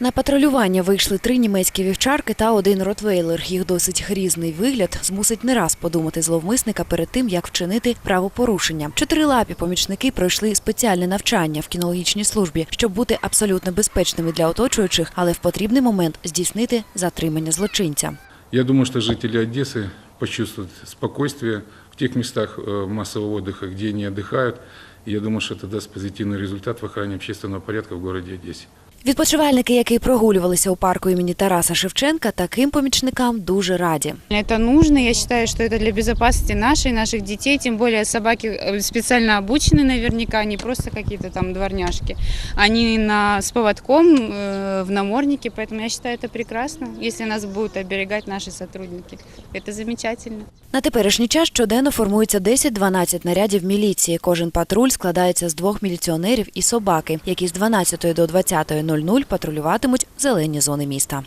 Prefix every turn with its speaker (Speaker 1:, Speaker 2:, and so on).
Speaker 1: На патрулювання вийшли три німецькі вівчарки та один ротвейлер. Їх досить грізний вигляд змусить не раз подумати зловмисника перед тим, як вчинити правопорушення. Чотирилапі помічники пройшли спеціальне навчання в кінологічній службі, щоб бути абсолютно безпечними для оточуючих, але в потрібний момент здійснити затримання злочинця.
Speaker 2: Я думаю, что жители Одессы почувствуют спокойствие в тех местах э, массового отдыха, где они отдыхают. И я думаю, что это даст позитивный результат в охране общественного порядка в городе Одессе.
Speaker 1: Відпочивальники, які прогулювалися у парку імені Тараса Шевченка, таким помічникам дуже раді.
Speaker 3: Это нужно, я считаю, что это для безопасности нашей, наших детей, тем более собаки э, специально обучены наверняка, не просто какие-то там дворняжки. Они на, с поводком э, в наморднике, поэтому я считаю это прекрасно, если нас будут оберегать наши сотрудники. Это замечательно.
Speaker 1: На теперішній час щоденно формується 10-12 нарядів міліції. Кожен патруль складається з двох міліціонерів і собаки, які з 12 до 20.00 патрулюватимуть зелені зони міста.